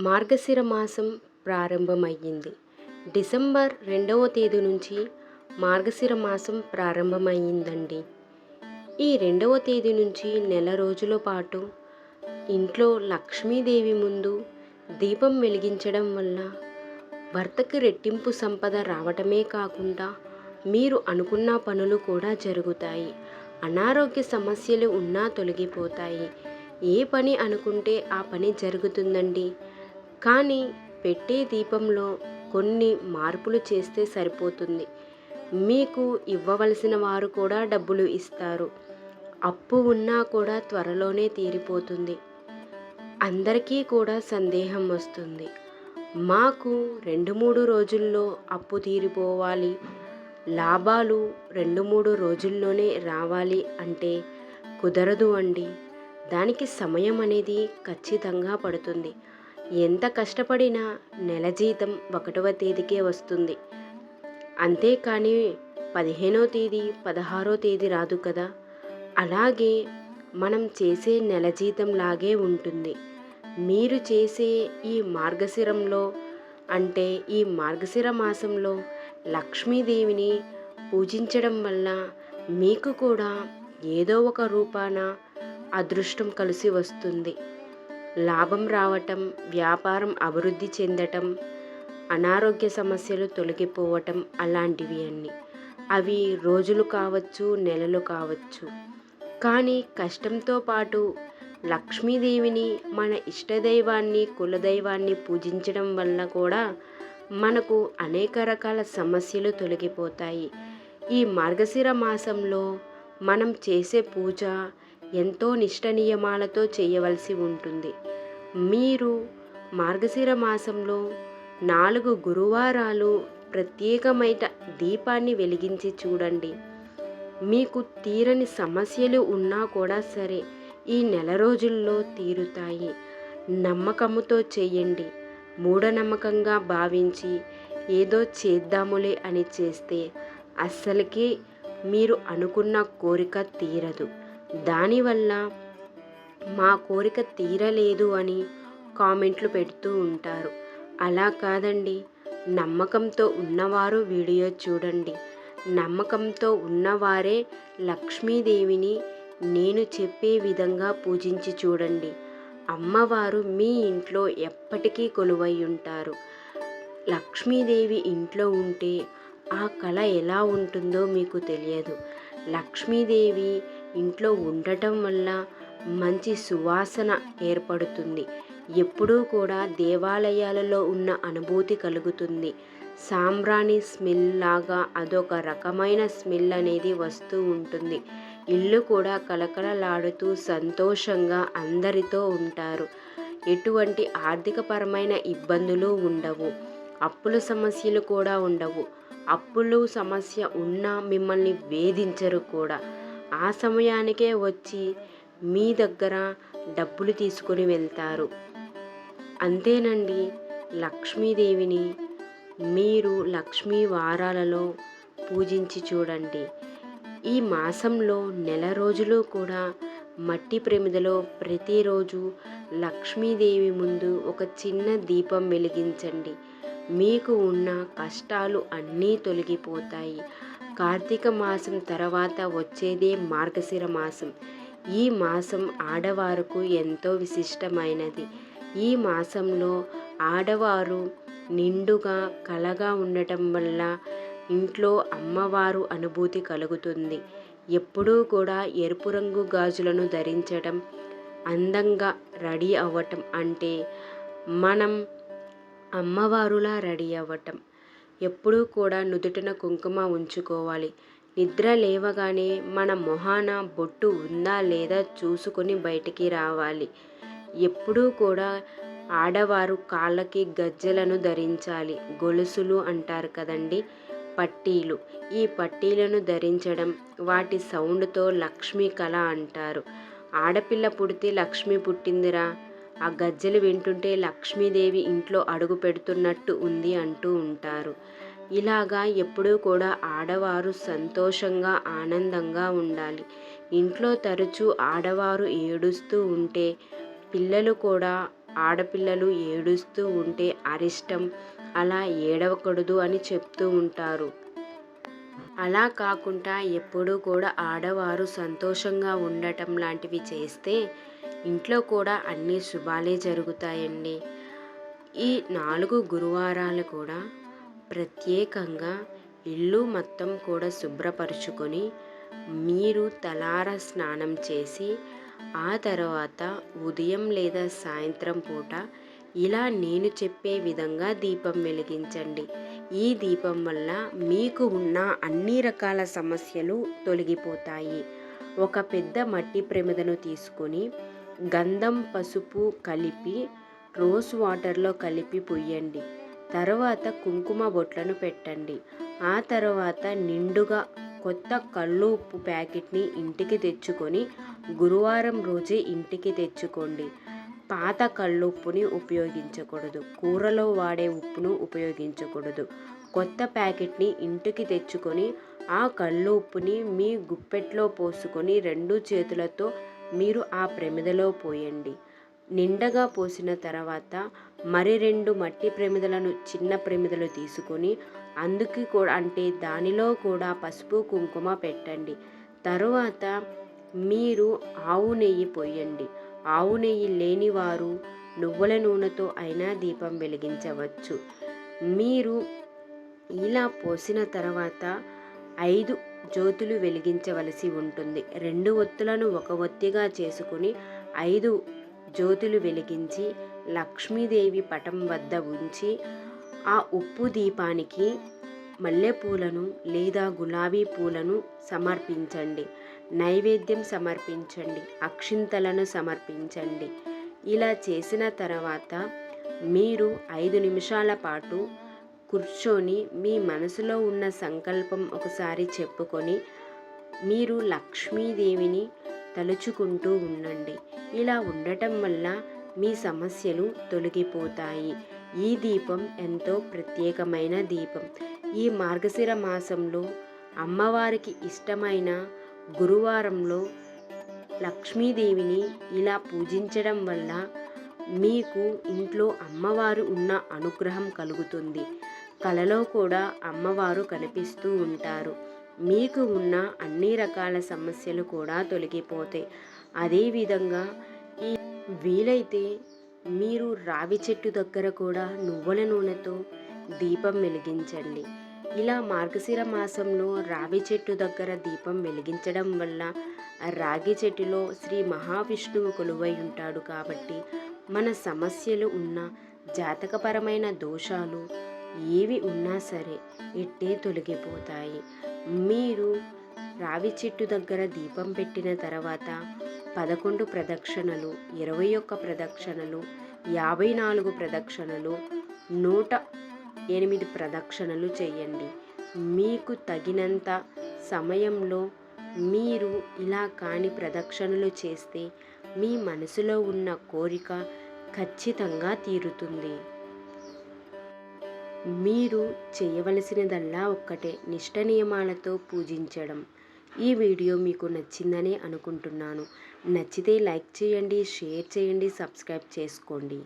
మార్గశిర మాసం ప్రారంభమయ్యింది. డిసెంబర్ రెండవ తేదీ నుంచి మార్గశిర మాసం ప్రారంభమయ్యిందండి. ఈ రెండవ తేదీ నుంచి నెల రోజుల పాటు ఇంట్లో లక్ష్మీదేవి ముందు దీపం వెలిగించడం వల్ల భర్తకి రెట్టింపు సంపద రావటమే కాకుండా మీరు అనుకున్న పనులు కూడా జరుగుతాయి. అనారోగ్య సమస్యలు ఉన్నా తొలగిపోతాయి. ఏ పని అనుకుంటే ఆ పని జరుగుతుందండి? కానీ పెట్టే దీపంలో కొన్ని మార్పులు చేస్తే సరిపోతుంది. మీకు ఇవ్వవలసిన వారు కూడా డబ్బులు ఇస్తారు. అప్పు ఉన్నా కూడా త్వరలోనే తీరిపోతుంది. అందరికీ కూడా సందేహం వస్తుంది. మాకు రెండు మూడు రోజుల్లో అప్పు తీరిపోవాలి. లాభాలు రెండు మూడు రోజుల్లోనే రావాలి అంటే కుదరదు అండి. దానికి సమయం అనేది ఖచ్చితంగా పడుతుంది. ఎంత కష్టపడినా నెల జీతం ఒకటవ తేదీకే వస్తుంది. అంతేకాని పదిహేనో తేదీ పదహారో తేదీ రాదు కదా. అలాగే మనం చేసే నెల జీతం లాగే ఉంటుంది. మీరు చేసే ఈ మార్గశిరంలో అంటే ఈ మార్గశిర మాసంలో లక్ష్మీదేవిని పూజించడం వల్ల మీకు కూడా ఏదో ఒక రూపాన అదృష్టం కలిసి వస్తుంది. లాభం రావటం వ్యాపారం అభివృద్ధి చెందటం అనారోగ్య సమస్యలు తొలగిపోవటం అలాంటివి అన్నీ. అవి రోజులు కావచ్చు నెలలు కావచ్చు. కానీ కష్టంతో పాటు లక్ష్మీదేవిని మన ఇష్టదైవాన్ని కులదైవాన్ని పూజించడం వల్ల కూడా మనకు అనేక రకాల సమస్యలు తొలగిపోతాయి. ఈ మార్గశిర మాసంలో మనం చేసే పూజ ఎంతో నిష్ట నియమాలతో చేయవలసి ఉంటుంది. మీరు మార్గశిర మాసంలో నాలుగు గురువారాలు ప్రత్యేకమైన దీపాన్ని వెలిగించి చూడండి. మీకు తీరని సమస్యలు ఉన్నా కూడా సరే ఈ నెల రోజుల్లో తీరుతాయి. నమ్మకముతో చేయండి. మూఢనమ్మకంగా భావించి ఏదో చేద్దాములే అని చేస్తే అస్సలకి మీరు అనుకున్న కోరిక తీరదు. దానివల్ల మా కోరిక తీరలేదు అని కామెంట్లు పెడుతూ ఉంటారు. అలా కాదండి. నమ్మకంతో ఉన్నవారు వీడియో చూడండి. నమ్మకంతో ఉన్నవారే లక్ష్మీదేవిని నేను చెప్పే విధంగా పూజించి చూడండి. అమ్మవారు మీ ఇంట్లో ఎప్పటికీ కొలువై ఉంటారు. లక్ష్మీదేవి ఇంట్లో ఉంటే ఆ కళ ఎలా ఉంటుందో మీకు తెలియదు. లక్ష్మీదేవి ఇంట్లో ఉండటం వల్ల మంచి సువాసన ఏర్పడుతుంది. ఎప్పుడూ కూడా దేవాలయాలలో ఉన్న అనుభూతి కలుగుతుంది. సాంబ్రాణి స్మెల్ లాగా అదొక రకమైన స్మెల్ అనేది వస్తూ ఉంటుంది. ఇల్లు కూడా కలకలలాడుతూ సంతోషంగా అందరితో ఉంటారు. ఎటువంటి ఆర్థికపరమైన ఇబ్బందులు ఉండవు. అప్పుల సమస్యలు కూడా ఉండవు. అప్పులు సమస్య ఉన్నా మిమ్మల్ని వేధించరు కూడా. ఆ సమయానికే వచ్చి మీ దగ్గర డబ్బులు తీసుకొని వెళ్తారు. అంతేనండి లక్ష్మీదేవిని మీరు లక్ష్మీ వారాలలో పూజించి చూడండి. ఈ మాసంలో నెల రోజులు కూడా మట్టి ప్రమిదలో ప్రతిరోజు లక్ష్మీదేవి ముందు ఒక చిన్న దీపం వెలిగించండి. మీకు ఉన్న కష్టాలు అన్నీ తొలగిపోతాయి. కార్తీక మాసం తర్వాత వచ్చేదే మార్గశిర మాసం. ఈ మాసం ఆడవారుకు ఎంతో విశిష్టమైనది. ఈ మాసంలో ఆడవారు నిండుగా కలగా ఉండటం వల్ల ఇంట్లో అమ్మవారు అనుభూతి కలుగుతుంది. ఎప్పుడూ కూడా ఎరుపు రంగు గాజులను ధరించడం అందంగా రెడీ అవ్వటం అంటే మనం అమ్మవారులా రెడీ అవ్వటం. ఎప్పుడూ కూడా నుదుటిన కుంకుమ ఉంచుకోవాలి. నిద్ర లేవగానే మన మొహాన బొట్టు ఉందా లేదా చూసుకొని బయటికి రావాలి. ఎప్పుడూ కూడా ఆడవారు కాళ్ళకి గజ్జెలను ధరించాలి. గొలుసులు అంటారు కదండి పట్టీలు. ఈ పట్టీలను ధరించడం వాటి సౌండ్తో లక్ష్మీ కళ అంటారు. ఆడపిల్ల పుడితే లక్ష్మి పుట్టిందిరా. ఆ గజ్జెలు వింటుంటే లక్ష్మీదేవి ఇంట్లో అడుగు పెడుతున్నట్టు ఉంది అంటూ ఉంటారు. ఇలాగా ఎప్పుడూ కూడా ఆడవారు సంతోషంగా ఆనందంగా ఉండాలి. ఇంట్లో తరచూ ఆడవారు ఏడుస్తూ ఉంటే పిల్లలు కూడా ఆడపిల్లలు ఏడుస్తూ ఉంటే అరిష్టం అలా ఏడవకూడదు అని చెప్తూ ఉంటారు. అలా కాకుండా ఎప్పుడూ కూడా ఆడవారు సంతోషంగా ఉండటం లాంటివి చేస్తే ఇంట్లో కూడా అన్ని శుభాలే జరుగుతాయండి. ఈ నాలుగు గురువారాలు కూడా ప్రత్యేకంగా ఇల్లు మొత్తం కూడా శుభ్రపరుచుకొని మీరు తలార స్నానం చేసి ఆ తర్వాత ఉదయం లేదా సాయంత్రం పూట ఇలా నేను చెప్పే విధంగా దీపం వెలిగించండి. ఈ దీపం వల్ల మీకు ఉన్న అన్ని రకాల సమస్యలు తొలగిపోతాయి. ఒక పెద్ద మట్టి ప్రమిదను తీసుకొని గంధం పసుపు కలిపి రోజ్ వాటర్లో కలిపి పొయ్యండి. తర్వాత కుంకుమ బొట్లను పెట్టండి. ఆ తర్వాత నిండుగా కొత్త కళ్ళు ఉప్పు ప్యాకెట్ని ఇంటికి తెచ్చుకొని గురువారం రోజే ఇంటికి తెచ్చుకోండి. పాత కళ్ళుప్పుని ఉపయోగించకూడదు. కూరలో వాడే ఉప్పును ఉపయోగించకూడదు. కొత్త ప్యాకెట్ని ఇంటికి తెచ్చుకొని ఆ కళ్ళు ఉప్పుని మీ గుప్పెట్లో పోసుకొని రెండు చేతులతో మీరు ఆ ప్రమిదలో పోయండి. నిండగా పోసిన తర్వాత మరి రెండు మట్టి ప్రమిదలను చిన్న ప్రమిదలు తీసుకొని అందుకు కూడా అంటే దానిలో కూడా పసుపు కుంకుమ పెట్టండి. తరువాత మీరు ఆవు నెయ్యి పోయండి. ఆవు నెయ్యి లేనివారు నువ్వుల నూనెతో అయినా దీపం వెలిగించవచ్చు. మీరు ఇలా పోసిన తర్వాత ఐదు జ్యోతులు వెలిగించవలసి ఉంటుంది. రెండు ఒత్తులను ఒక ఒత్తిగా చేసుకుని ఐదు జ్యోతులు వెలిగించి లక్ష్మీదేవి పటం వద్ద ఉంచి ఆ ఉప్పు దీపానికి మల్లెపూలను లేదా గులాబీ పూలను సమర్పించండి. నైవేద్యం సమర్పించండి. అక్షింతలను సమర్పించండి. ఇలా చేసిన తర్వాత మీరు ఐదు నిమిషాల పాటు కూర్చొని మీ మనసులో ఉన్న సంకల్పం ఒకసారి చెప్పుకొని మీరు లక్ష్మీదేవిని తలుచుకుంటూ ఉండండి. ఇలా ఉండటం వల్ల మీ సమస్యలు తొలగిపోతాయి. ఈ దీపం ఎంతో ప్రత్యేకమైన దీపం. ఈ మార్గశిర మాసంలో అమ్మవారికి ఇష్టమైన గురువారంలో లక్ష్మీదేవిని ఇలా పూజించడం వల్ల మీకు ఇంట్లో అమ్మవారు ఉన్న అనుగ్రహం కలుగుతుంది. కలలో కూడా అమ్మవారు కనిపిస్తూ ఉంటారు. మీకు ఉన్న అన్ని రకాల సమస్యలు కూడా తొలగిపోతాయి. అదేవిధంగా ఈ వీలైతే మీరు రావి చెట్టు దగ్గర కూడా నువ్వుల నూనెతో దీపం వెలిగించండి. ఇలా మార్గశిర మాసంలో రావి చెట్టు దగ్గర దీపం వెలిగించడం వల్ల రాగి చెట్టులో శ్రీ మహావిష్ణువు కొలువై ఉంటాడు కాబట్టి మన సమస్యలు ఉన్న జాతకపరమైన దోషాలు ఏవి ఉన్నా సరే ఇట్టే తొలగిపోతాయి. మీరు రావి చెట్టు దగ్గర దీపం పెట్టిన తర్వాత పదకొండు ప్రదక్షిణలు ఇరవై ఒక్క ప్రదక్షిణలు యాభై నాలుగు ప్రదక్షిణలు నూట ఎనిమిది ప్రదక్షిణలు చేయండి. మీకు తగినంత సమయంలో మీరు ఇలా కాని ప్రదక్షిణలు చేస్తే మీ మనసులో ఉన్న కోరిక ఖచ్చితంగా తీరుతుంది. మీరు చేయవలసినదల్లా ఒక్కటే నిష్ట నియమాలతో పూజించడం. ఈ వీడియో మీకు నచ్చిందని అనుకుంటున్నాను. నచ్చితే లైక్ చేయండి షేర్ చేయండి సబ్స్క్రైబ్ చేసుకోండి.